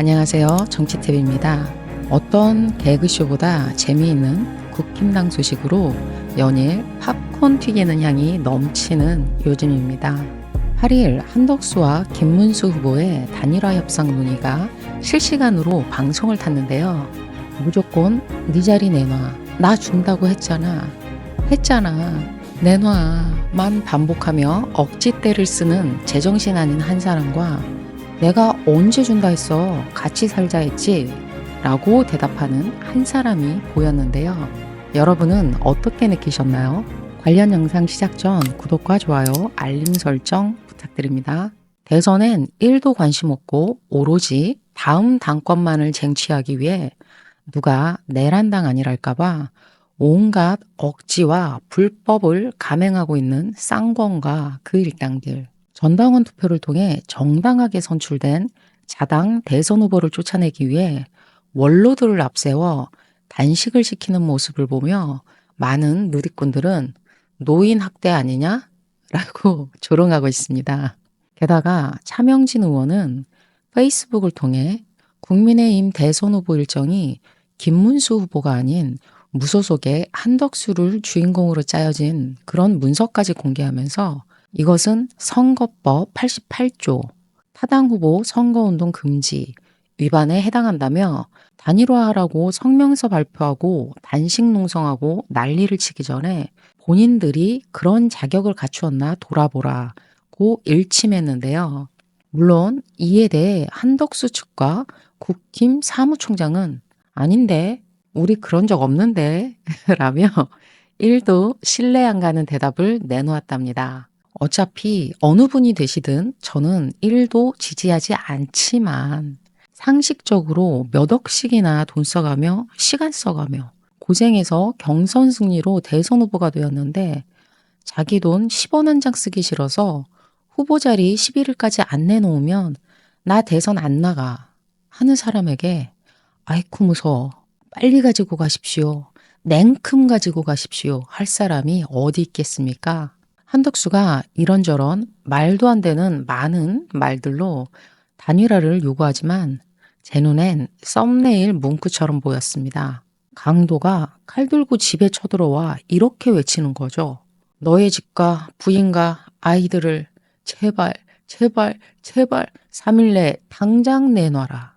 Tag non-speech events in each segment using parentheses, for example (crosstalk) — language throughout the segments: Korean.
안녕하세요. 정치탭입니다. 어떤 개그쇼보다 재미있는 국힘당 소식으로 연일 팝콘 튀기는 향이 넘치는 요즘입니다. 8일 한덕수와 김문수 후보의 단일화 협상 논의가 실시간으로 방송을 탔는데요. 무조건 네 자리 내놔. 나 준다고 했잖아. 했잖아. 내놔 만 반복하며 억지때를 쓰는 제정신 아닌 한 사람과 내가 언제 준다 했어? 같이 살자 했지? 라고 대답하는 한 사람이 보였는데요. 여러분은 어떻게 느끼셨나요? 관련 영상 시작 전 구독과 좋아요, 알림 설정 부탁드립니다. 대선엔 1도 관심 없고 오로지 다음 당권만을 쟁취하기 위해 누가 내란당 아니랄까봐 온갖 억지와 불법을 감행하고 있는 쌍권과 그 일당들. 전당원 투표를 통해 정당하게 선출된 자당 대선 후보를 쫓아내기 위해 원로들을 앞세워 단식을 시키는 모습을 보며 많은 누리꾼들은 노인 학대 아니냐? 라고 (laughs) 조롱하고 있습니다. 게다가 차명진 의원은 페이스북을 통해 국민의힘 대선 후보 일정이 김문수 후보가 아닌 무소속의 한덕수를 주인공으로 짜여진 그런 문서까지 공개하면서 이것은 선거법 88조 타당 후보 선거운동 금지 위반에 해당한다며 단일화하라고 성명서 발표하고 단식 농성하고 난리를 치기 전에 본인들이 그런 자격을 갖추었나 돌아보라고 일침했는데요. 물론 이에 대해 한덕수 측과 국힘 사무총장은 아닌데 우리 그런 적 없는데 (laughs) 라며 1도 신뢰 안 가는 대답을 내놓았답니다. 어차피 어느 분이 되시든 저는 1도 지지하지 않지만 상식적으로 몇 억씩이나 돈 써가며 시간 써가며 고생해서 경선 승리로 대선 후보가 되었는데 자기 돈 10원 한 장 쓰기 싫어서 후보 자리 11일까지 안 내놓으면 나 대선 안 나가 하는 사람에게 아이쿠 무서워 빨리 가지고 가십시오. 냉큼 가지고 가십시오. 할 사람이 어디 있겠습니까? 한덕수가 이런저런 말도 안 되는 많은 말들로 단일화를 요구하지만 제 눈엔 썸네일 문구처럼 보였습니다. 강도가 칼 들고 집에 쳐들어와 이렇게 외치는 거죠. 너의 집과 부인과 아이들을 제발, 제발, 제발 3일 내에 당장 내놔라.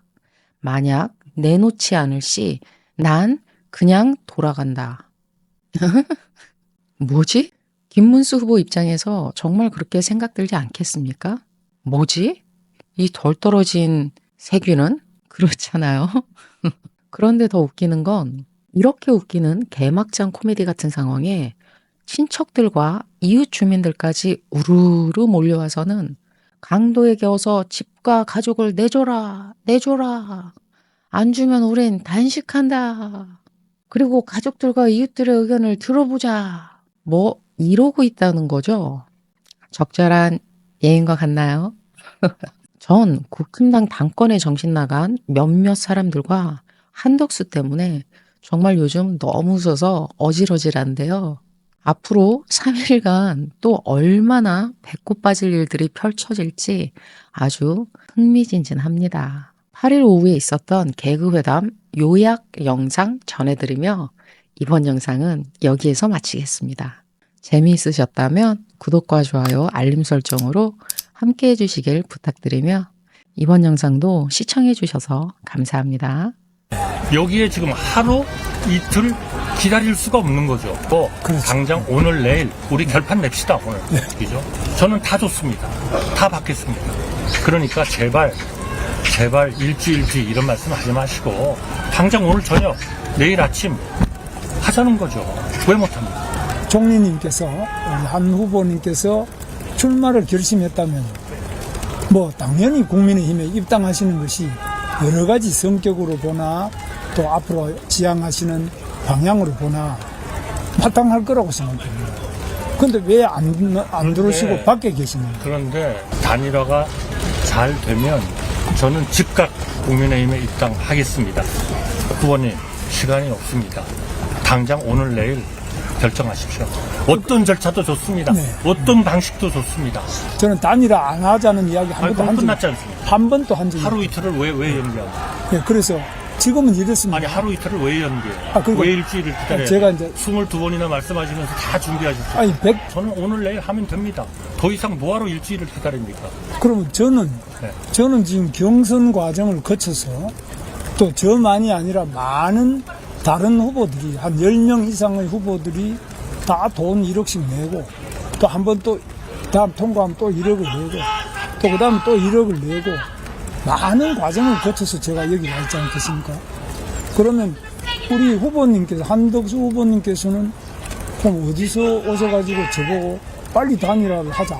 만약 내놓지 않을 시, 난 그냥 돌아간다. (laughs) 뭐지? 김문수 후보 입장에서 정말 그렇게 생각들지 않겠습니까? 뭐지? 이 덜 떨어진 세균은? 그렇잖아요. (laughs) 그런데 더 웃기는 건 이렇게 웃기는 개막장 코미디 같은 상황에 친척들과 이웃 주민들까지 우르르 몰려와서는 강도에게 어서 집과 가족을 내줘라, 내줘라. 안 주면 우린 단식한다. 그리고 가족들과 이웃들의 의견을 들어보자. 뭐, 이러고 있다는 거죠. 적절한 예인과 같나요? (laughs) 전 국힘당 당권에 정신 나간 몇몇 사람들과 한덕수 때문에 정말 요즘 너무 웃어서 어질어질한데요. 앞으로 3일간 또 얼마나 배꼽 빠질 일들이 펼쳐질지 아주 흥미진진합니다. 8일 오후에 있었던 개그회담 요약 영상 전해드리며 이번 영상은 여기에서 마치겠습니다. 재미있으셨다면 구독과 좋아요, 알림 설정으로 함께 해주시길 부탁드리며 이번 영상도 시청해주셔서 감사합니다. 여기에 지금 하루 이틀 기다릴 수가 없는 거죠. 뭐 당장 오늘 내일 우리 결판 냅시다 오늘. 그죠? 저는 다 좋습니다. 다 받겠습니다. 그러니까 제발 제발 일주일치 이런 말씀 하지 마시고 당장 오늘 저녁 내일 아침 하자는 거죠. 왜 못합니까? 총리님께서 한 후보님께서 출마를 결심했다면 뭐 당연히 국민의힘에 입당하시는 것이 여러 가지 성격으로 보나 또 앞으로 지향하시는 방향으로 보나 마땅할 거라고 생각합니다. 근데 왜 안 안 들어오시고 네. 밖에 계시는가? 그런데 단일화가 잘 되면 저는 즉각 국민의힘에 입당하겠습니다. 후보님 시간이 없습니다. 당장 오늘 내일 결정하십시오. 어떤 절차도 좋습니다. 네. 어떤 방식도 좋습니다. 저는 단일화 안 하자는 이야기 한 아니, 번도 그건 한 적이 끝났지 않습니까? 한 번도 한 적이 하루 이틀을 왜, 왜 연기하고? 예, 그래서 지금은 이렇습니다. 아니, 하루 이틀을 왜 연기해요? 아, 그리고 왜 일주일을 기다려요? 제가 이제- 22번이나 말씀하시면서 다 준비하셨어요. 아니 백 저는 오늘 내일 하면 됩니다. 더 이상 뭐하러 일주일을 기다립니까? 그러면 저는 네. 저는 지금 경선 과정을 거쳐서 또 저만이 아니라 많은 다른 후보들이 한 10명 이상의 후보들이 다 돈 1억씩 내고 또 한 번 또 다음 통과하면 또 1억을 내고 또 그 다음에 또 1억을 내고 많은 과정을 거쳐서 제가 여기 와 있지 않겠습니까? 그러면 우리 후보님께서 한덕수 후보님께서는 그럼 어디서 오셔가지고 저보고 빨리 단일화를 하자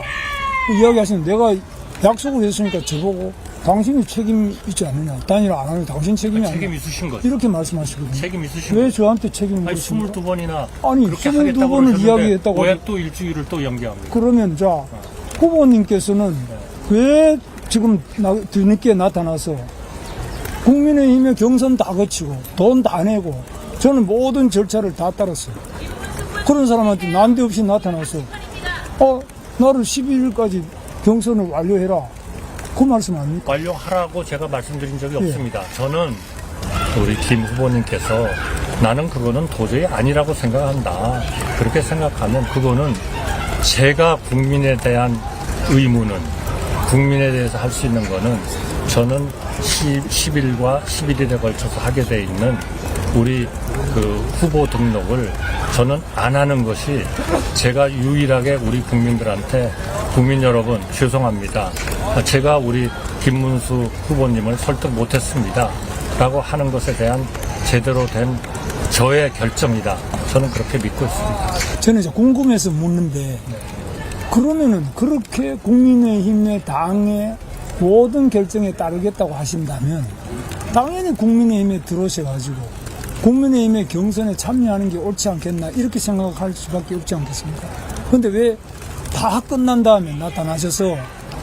이야기하시는 내가 약속을 했으니까 저보고 당신이 책임 있지 않느냐 단일화 안 하면 당신 책임이 아니냐 책임 있으신 거죠? 이렇게 말씀하시거든요 책임 있으신 왜 거죠? 저한테 책임을 아니, 묻습니까 22번이나 아니, 그렇게 22 하겠다고 번을 그러셨는데 이야기했다고 왜 또 일주일을 또 연기합니까? 그러면 자 후보님께서는 왜 지금 나, 뒤늦게 나타나서 국민의힘의 경선 다 거치고 돈 다 내고 저는 모든 절차를 다 따랐어요. 그런 사람한테 난데없이 나타나서 어 나를 12일까지 경선을 완료해라. 그 말씀 아닙니까? 완료하라고 제가 말씀드린 적이 예. 없습니다. 저는 우리 김 후보님께서 나는 그거는 도저히 아니라고 생각한다. 그렇게 생각하면 그거는 제가 국민에 대한 의무는 국민에 대해서 할 수 있는 거는 저는 10, 일과 11일에 걸쳐서 하게 돼 있는 우리 그 후보 등록을 저는 안 하는 것이 제가 유일하게 우리 국민들한테 국민 여러분 죄송합니다. 제가 우리 김문수 후보님을 설득 못했습니다. 라고 하는 것에 대한 제대로 된 저의 결정이다. 저는 그렇게 믿고 있습니다. 저는 이제 궁금해서 묻는데 그러면은 그렇게 국민의힘의 당의 모든 결정에 따르겠다고 하신다면 당연히 국민의힘에 들어오셔가지고 국민의힘의 경선에 참여하는 게 옳지 않겠나 이렇게 생각할 수밖에 없지 않겠습니까? 근데 왜 다 끝난 다음에 나타나셔서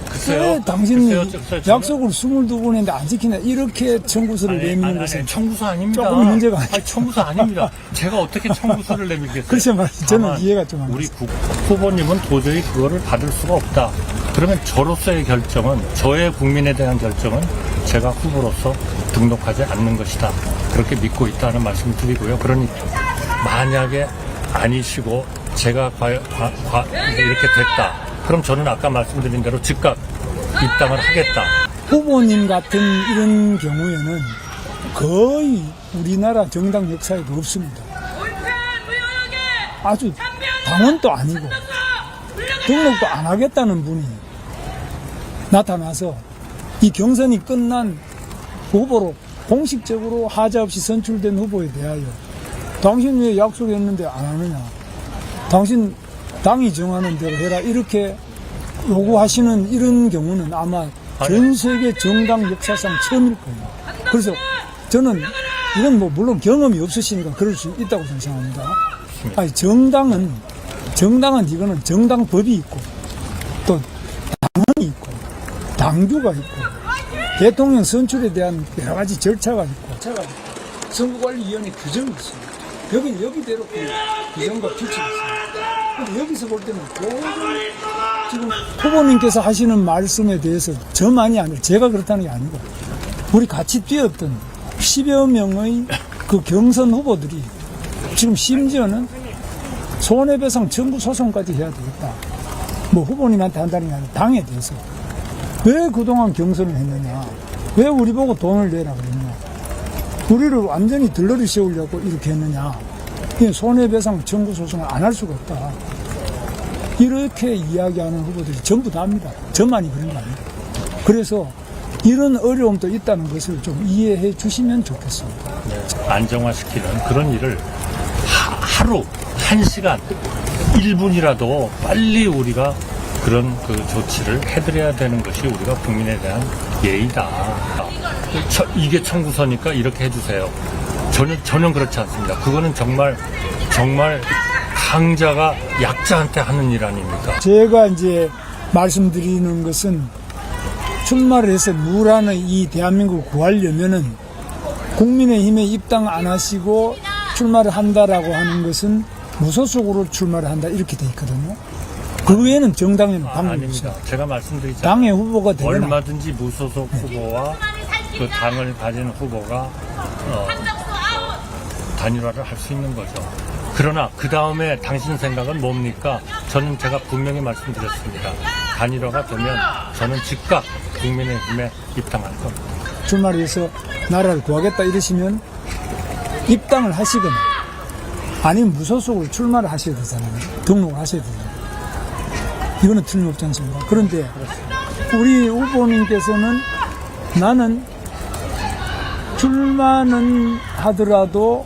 글쎄요. 왜 당신이 글쎄요. 글쎄요. 저는- 약속을 22번 했는데 안 지키냐 이렇게 청구서를 내미는 것은 청구서 아닙니다. 조금 문제가 아니에요. 아니, 청구서 아닙니다. 제가 어떻게 청구서를 내밀겠어요? 글쎄 (laughs) 말이죠. 저는 다만 이해가 좀안 우리 국, 후보님은 도저히 그거를 받을 수가 없다. 그러면 저로서의 결정은 저의 국민에 대한 결정은 제가 후보로서 등록하지 않는 것이다. 그렇게 믿고 있다는 말씀을 드리고요. 그러니 만약에 아니시고 제가 과, 과- 과- 이렇게 됐다. 그럼 저는 아까 말씀드린 대로 즉각 입당을 하겠다. 후보님 같은 이런 경우에는 거의 우리나라 정당 역사에도 없습니다. 아주 당원도 아니고 등록도 안 하겠다는 분이 나타나서 이 경선이 끝난 후보로 공식적으로 하자 없이 선출된 후보에 대하여 당신 왜 약속했는데 안 하느냐 당신 당이 정하는 대로 해라 이렇게 요구하시는 이런 경우는 아마 전 세계 정당 역사상 처음일 거예요. 그래서 저는 이건 뭐 물론 경험이 없으시니까 그럴 수 있다고 생각합니다. 아니 정당은 정당은 이거는 정당 법이 있고 또 당원이 있고 당규가 있고 대통령 선출에 대한 여러 가지 절차가 있고 있고 선거관리위원회 규정이 있습니다. 여기 여기대로 그 규정과 규칙이 있습니다. 여기서 볼 때는 지금 후보님께서 하시는 말씀에 대해서 저만이 아니라 제가 그렇다는 게 아니고 우리 같이 뛰었던 10여 명의 그 경선 후보들이 지금 심지어는 손해배상 청구 소송까지 해야 되겠다. 뭐 후보님한테 한다는 게 아니라 당에 대해서 왜 그동안 경선을 했느냐? 왜 우리 보고 돈을 내라 그랬냐? 우리를 완전히 들러리 세우려고 이렇게 했느냐? 이 손해배상 청구 소송을 안 할 수가 없다. 이렇게 이야기하는 후보들이 전부 다 합니다. 저만이 그런 거 아닙니다. 그래서 이런 어려움도 있다는 것을 좀 이해해 주시면 좋겠습니다. 안정화시키는 그런 일을 하, 하루, 한 시간, 1분이라도 빨리 우리가 그런 그 조치를 해드려야 되는 것이 우리가 국민에 대한 예의다. 저- 이게 청구서니까 이렇게 해주세요. 저는, 저는 그렇지 않습니다. 그거는 정말, 정말 강자가 약자한테 하는 일 아닙니까? 제가 이제 말씀드리는 것은 출마를 해서 누란의 이 대한민국을 구하려면은 국민의힘에 입당 안 하시고 출마를 한다라고 하는 것은 무소속으로 출마를 한다 이렇게 돼 있거든요. 그 외에는 정당에는 아, 방법이 아닙니다. 없어요. 제가 말씀드리자 당의 후보가 되거나 얼마든지 무소속 후보와 그 당을 가진 후보가 어, 단일화를 할 수 있는 거죠. 그러나 그 다음에 당신 생각은 뭡니까? 저는 제가 분명히 말씀드렸습니다. 단일화가 되면 저는 즉각 국민의힘에 입당할 겁니다. 출마를 해서 나라를 구하겠다 이러시면 입당을 하시거나 아니면 무소속으로 출마를 하셔야 되잖아요. 등록을 하셔야 되잖아요. 이거는 틀림없지 않습니까? 그런데 우리 후보님께서는 나는 출마는 하더라도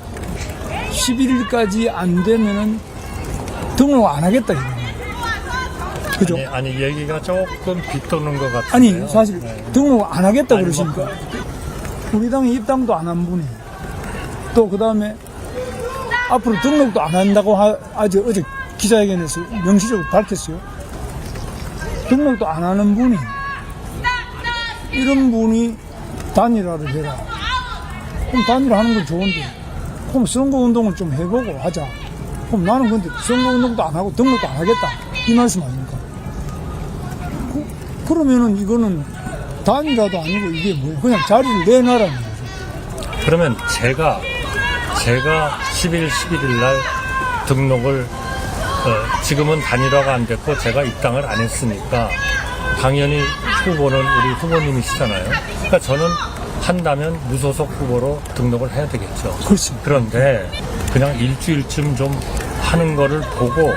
11일까지 안 되면은 등록 안 하겠다. 그죠? 아니, 아니 얘기가 조금 빗도는 것 같아요. 아니 사실 등록 안 하겠다 아니, 그러시니까 우리 당에 입당도 안 한 분이 또 그 다음에 앞으로 등록도 안 한다고 하, 아주 어제 기자회견에서 명시적으로 밝혔어요. 등록도 안 하는 분이 이런 분이 단일화를 해라. 그럼 단일화 하는 건 좋은데 그럼 선거운동을 좀 해보고 하자. 그럼 나는 근데 선거운동도 안 하고 등록도 안 하겠다. 이 말씀 아닙니까? 그, 그러면은 이거는 단일화도 아니고 이게 뭐예요? 그냥 자리를 내놔라는 거죠. 그러면 제가 제가 10일, 11일 날 등록을 어, 지금은 단일화가 안 됐고 제가 입당을 안 했으니까 당연히 후보는 우리 후보님이시잖아요. 그러니까 저는 한다면 무소속 후보로 등록을 해야 되겠죠. 그렇죠. 그런데 그냥 일주일쯤 좀 하는 거를 보고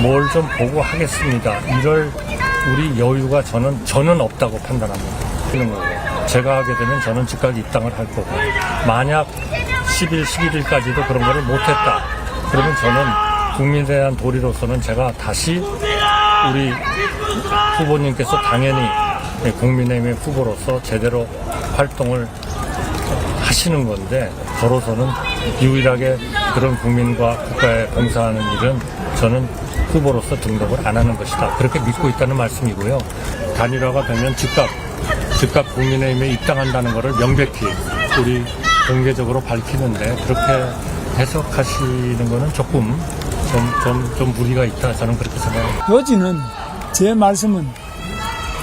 뭘 좀 보고 하겠습니다. 이럴 우리 여유가 저는 저는 없다고 판단합니다. 그런 거예요. 제가 하게 되면 저는 즉각 입당을 할 거고 만약 10일, 11일까지도 그런 거를 못했다. 그러면 저는 국민에 대한 도리로서는 제가 다시 우리 후보님께서 당연히 국민의힘의 후보로서 제대로 활동을 하시는 건데 저로서는 유일하게 그런 국민과 국가에 봉사하는 일은 저는 후보로서 등록을 안 하는 것이다. 그렇게 믿고 있다는 말씀이고요. 단일화가 되면 즉각 즉각 국민의힘에 입당한다는 것을 명백히 우리 공개적으로 밝히는데 그렇게 해석하시는 거는 조금 좀, 좀, 좀 무리가 있다. 저는 그렇게 생각합니다. 여지는 제 말씀은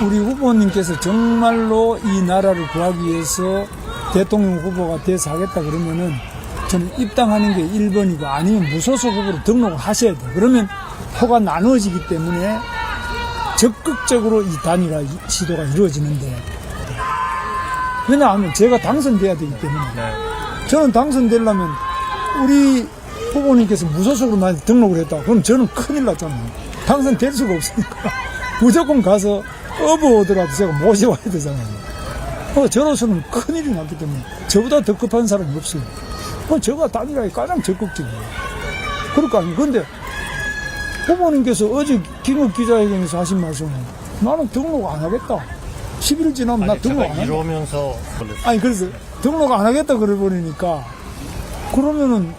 우리 후보님께서 정말로 이 나라를 구하기 위해서 대통령 후보가 돼서 하겠다 그러면은 저는 입당하는 게 1번이고 아니면 무소속 후보로 등록을 하셔야 돼요. 그러면 표가 나누어지기 때문에 적극적으로 이 단일화 이- 시도가 이루어지는데 왜냐하면 제가 당선돼야 되기 때문에 네. 저는 당선되려면 우리 후보님께서 무소속으로 만약 등록을 했다. 그럼 저는 큰일 났잖아요. 당선될 수가 없으니까. (laughs) 무조건 가서 어부 오더라도 제가 모셔와야 되잖아요. 어, 저로서는 큰일이 났기 때문에 저보다 더 급한 사람이 없어요. 어, 저가 단일화에 가장 적극적이에요. 그럴 거 아니에요. 근데 후보님께서 어제 김욱 기자회견에서 하신 말씀은 나는 등록 안 하겠다. 10일 지나면 나 등록 제가 안 한다. 이러면서 아니 그래서 등록 안 하겠다 그래 버리니까 그러면은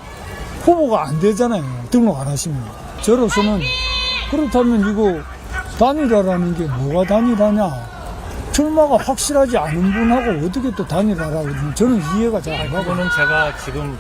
후보가 안 되잖아요. 등록 안 하시면. 저로서는 그렇다면 이거 단일화라는 게 뭐가 단일화냐? 출마가 확실하지 않은 분하고 어떻게 또 단일화라고 저는 이해가 잘 안 가고. 그거는 제가 지금